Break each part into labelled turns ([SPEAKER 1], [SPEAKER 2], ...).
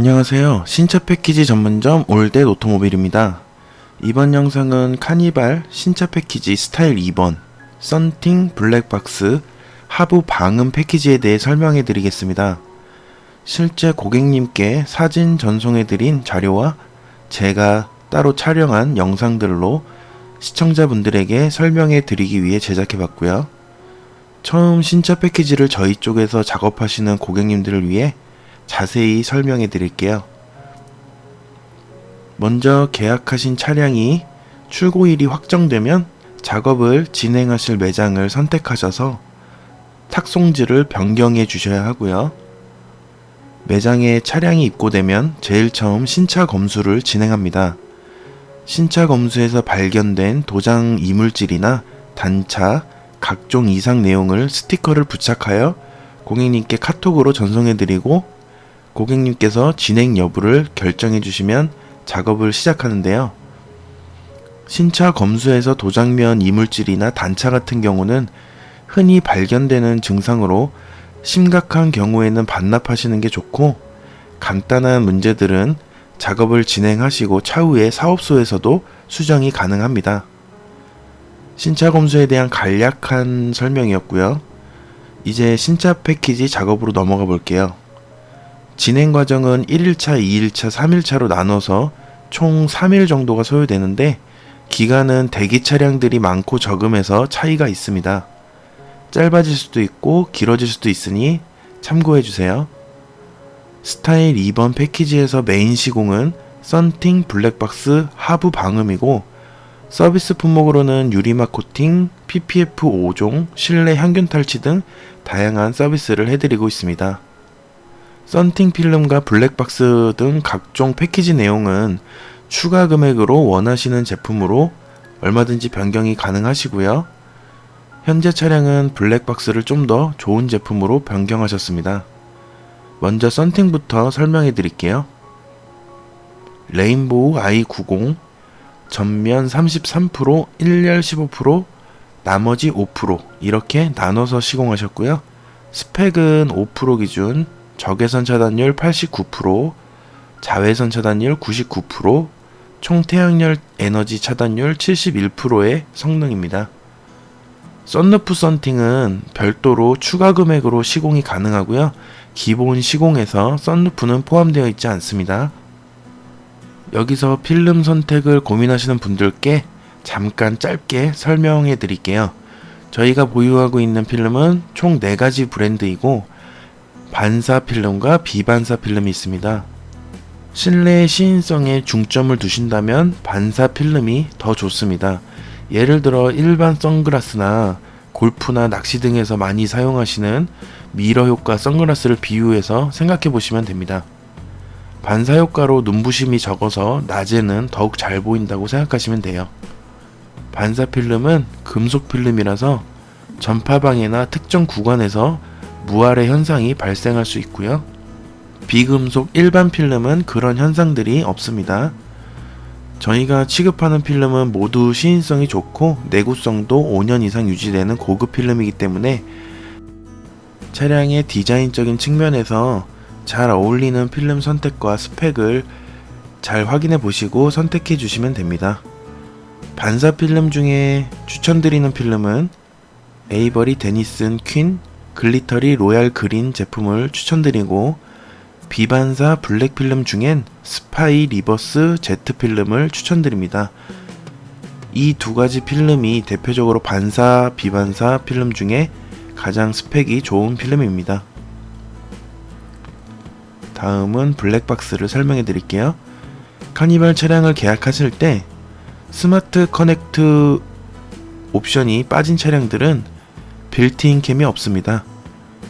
[SPEAKER 1] 안녕하세요. 신차 패키지 전문점 올댓 오토모빌입니다. 이번 영상은 카니발 신차 패키지 스타일 2번 썬팅 블랙박스 하부 방음 패키지에 대해 설명해 드리겠습니다. 실제 고객님께 사진 전송해 드린 자료와 제가 따로 촬영한 영상들로 시청자분들에게 설명해 드리기 위해 제작해 봤고요. 처음 신차 패키지를 저희 쪽에서 작업하시는 고객님들을 위해 자세히 설명해 드릴게요. 먼저 계약하신 차량이 출고일이 확정되면 작업을 진행하실 매장을 선택하셔서 탁송지를 변경해 주셔야 하고요. 매장에 차량이 입고되면 제일 처음 신차 검수를 진행합니다. 신차 검수에서 발견된 도장 이물질이나 단차, 각종 이상 내용을 스티커를 부착하여 고객님께 카톡으로 전송해 드리고 고객님께서 진행 여부를 결정해 주시면 작업을 시작하는데요. 신차 검수에서 도장면 이물질이나 단차 같은 경우는 흔히 발견되는 증상으로 심각한 경우에는 반납하시는 게 좋고 간단한 문제들은 작업을 진행하시고 차후에 사업소에서도 수정이 가능합니다. 신차 검수에 대한 간략한 설명이었고요. 이제 신차 패키지 작업으로 넘어가 볼게요. 진행 과정은 1일차, 2일차, 3일차로 나눠서 총 3일 정도가 소요되는데 기간은 대기 차량들이 많고 적음해서 차이가 있습니다. 짧아질 수도 있고 길어질 수도 있으니 참고해 주세요. 스타일 2번 패키지에서 메인 시공은 썬팅 블랙박스 하부 방음이고 서비스 품목으로는 유리막 코팅, PPF 5종, 실내 향균 탈취 등 다양한 서비스를 해드리고 있습니다. 썬팅 필름과 블랙박스 등 각종 패키지 내용은 추가 금액으로 원하시는 제품으로 얼마든지 변경이 가능하시고요. 현재 차량은 블랙박스를 좀 더 좋은 제품으로 변경하셨습니다. 먼저 썬팅부터 설명해 드릴게요. 레인보우 i90 전면 33%, 1열 15%, 나머지 5% 이렇게 나눠서 시공하셨고요. 스펙은 5% 기준 적외선 차단율 89%, 자외선 차단율 99%, 총 태양열 에너지 차단율 71%의 성능입니다. 썬루프 썬팅은 별도로 추가 금액으로 시공이 가능하고요. 기본 시공에서 썬루프는 포함되어 있지 않습니다. 여기서 필름 선택을 고민하시는 분들께 잠깐 짧게 설명해 드릴게요. 저희가 보유하고 있는 필름은 총 4가지 브랜드이고 반사 필름과 비반사 필름이 있습니다. 실내의 시인성에 중점을 두신다면 반사 필름이 더 좋습니다. 예를 들어 일반 선글라스나 골프나 낚시 등에서 많이 사용하시는 미러 효과 선글라스를 비유해서 생각해 보시면 됩니다. 반사 효과로 눈부심이 적어서 낮에는 더욱 잘 보인다고 생각하시면 돼요. 반사 필름은 금속 필름이라서 전파방해나 특정 구간에서 무할의 현상이 발생할 수 있고요. 비금속 일반 필름은 그런 현상들이 없습니다. 저희가 취급하는 필름은 모두 시인성이 좋고 내구성도 5년 이상 유지되는 고급 필름이기 때문에 차량의 디자인적인 측면에서 잘 어울리는 필름 선택과 스펙을 잘 확인해 보시고 선택해 주시면 됩니다. 반사 필름 중에 추천드리는 필름은 에이버리 데니슨 퀸 글리터리 로얄 그린 제품을 추천드리고 비반사 블랙 필름 중엔 스파이 리버스 제트 필름을 추천드립니다. 이 두 가지 필름이 대표적으로 반사 비반사 필름 중에 가장 스펙이 좋은 필름입니다. 다음은 블랙박스를 설명해 드릴게요. 카니발 차량을 계약하실 때 스마트 커넥트 옵션이 빠진 차량들은 빌트인 캠이 없습니다.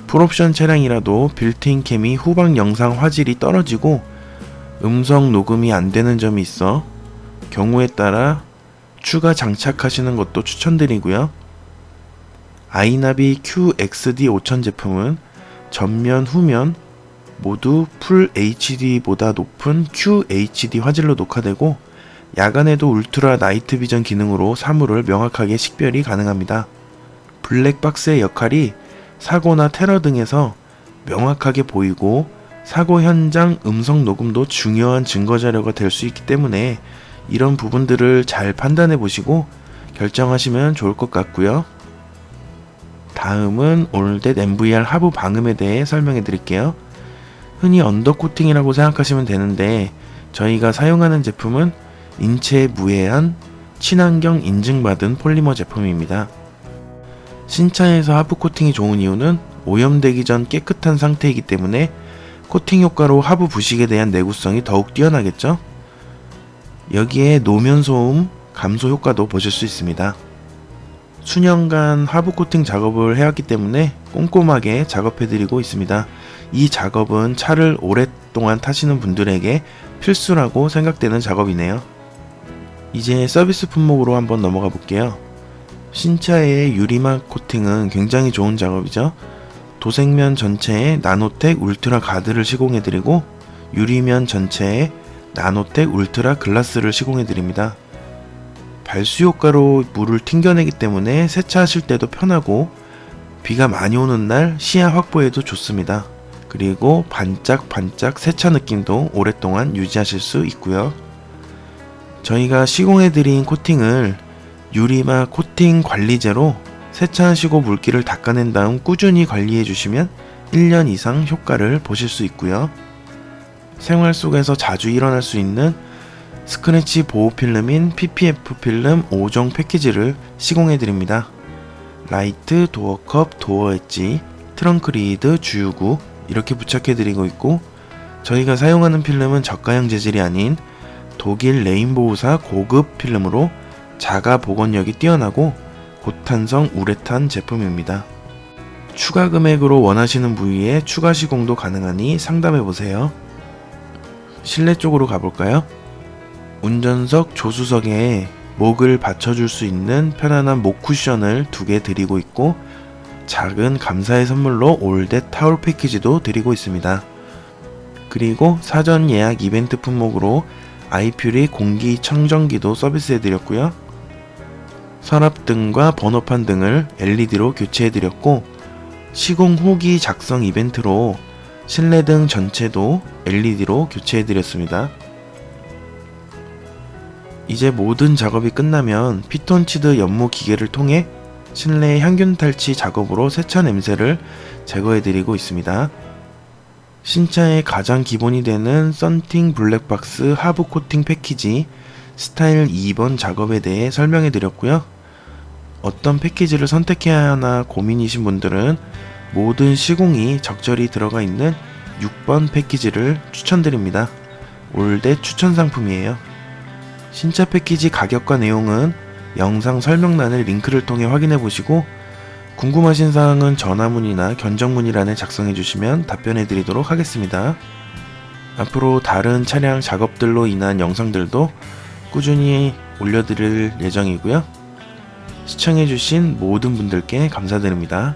[SPEAKER 1] 풀옵션 차량이라도 빌트인 캠이 후방 영상 화질이 떨어지고 음성 녹음이 안 되는 점이 있어 경우에 따라 추가 장착하시는 것도 추천드리고요. 아이나비 QXD 5000 제품은 전면 후면 모두 풀 HD보다 높은 QHD 화질로 녹화되고 야간에도 울트라 나이트 비전 기능으로 사물을 명확하게 식별이 가능합니다. 블랙박스의 역할이 사고나 테러 등에서 명확하게 보이고 사고 현장 음성 녹음도 중요한 증거 자료가 될 수 있기 때문에 이런 부분들을 잘 판단해 보시고 결정하시면 좋을 것 같고요. 다음은 올댓 MVR 하부 방음에 대해 설명해 드릴게요. 흔히 언더코팅이라고 생각하시면 되는데 저희가 사용하는 제품은 인체에 무해한 친환경 인증받은 폴리머 제품입니다. 신차에서 하부 코팅이 좋은 이유는 오염되기 전 깨끗한 상태이기 때문에 코팅 효과로 하부 부식에 대한 내구성이 더욱 뛰어나겠죠? 여기에 노면 소음 감소 효과도 보실 수 있습니다. 수년간 하부 코팅 작업을 해왔기 때문에 꼼꼼하게 작업해드리고 있습니다. 이 작업은 차를 오랫동안 타시는 분들에게 필수라고 생각되는 작업이네요. 이제 서비스 품목으로 한번 넘어가 볼게요. 신차의 유리막 코팅은 굉장히 좋은 작업이죠. 도색면 전체에 나노텍 울트라 가드를 시공해드리고 유리면 전체에 나노텍 울트라 글라스를 시공해드립니다. 발수 효과로 물을 튕겨내기 때문에 세차하실 때도 편하고 비가 많이 오는 날 시야 확보에도 좋습니다. 그리고 반짝반짝 세차 느낌도 오랫동안 유지하실 수 있고요. 저희가 시공해드린 코팅을 유리막 코팅 관리제로 세차하시고 물기를 닦아낸 다음 꾸준히 관리해 주시면 1년 이상 효과를 보실 수 있고요. 생활 속에서 자주 일어날 수 있는 스크래치 보호 필름인 PPF 필름 5종 패키지를 시공해 드립니다. 라이트, 도어컵, 도어 엣지, 트렁크 리드, 주유구 이렇게 부착해 드리고 있고 저희가 사용하는 필름은 저가형 재질이 아닌 독일 레인보우사 고급 필름으로 자가 복원력이 뛰어나고 고탄성 우레탄 제품입니다. 추가 금액으로 원하시는 부위에 추가 시공도 가능하니 상담해 보세요. 실내 쪽으로 가볼까요? 운전석 조수석에 목을 받쳐줄 수 있는 편안한 목 쿠션을 두 개 드리고 있고 작은 감사의 선물로 올댓 타올 패키지도 드리고 있습니다. 그리고 사전 예약 이벤트 품목으로 아이퓨리 공기 청정기도 서비스해 드렸고요. 서랍등과 번호판 등을 LED로 교체해 드렸고 시공 후기 작성 이벤트로 실내등 전체도 LED로 교체해 드렸습니다. 이제 모든 작업이 끝나면 피톤치드 연모 기계를 통해 실내 향균 탈취 작업으로 세차 냄새를 제거해 드리고 있습니다. 신차의 가장 기본이 되는 썬팅 블랙박스 하부 코팅 패키지 스타일 2번 작업에 대해 설명해 드렸고요. 어떤 패키지를 선택해야 하나 고민이신 분들은 모든 시공이 적절히 들어가 있는 6번 패키지를 추천드립니다. 올댓 추천 상품이에요. 신차 패키지 가격과 내용은 영상 설명란을 링크를 통해 확인해 보시고 궁금하신 사항은 전화문이나 견적문의란에 작성해 주시면 답변해 드리도록 하겠습니다. 앞으로 다른 차량 작업들로 인한 영상들도 꾸준히 올려드릴 예정이고요. 시청해주신 모든 분들께 감사드립니다.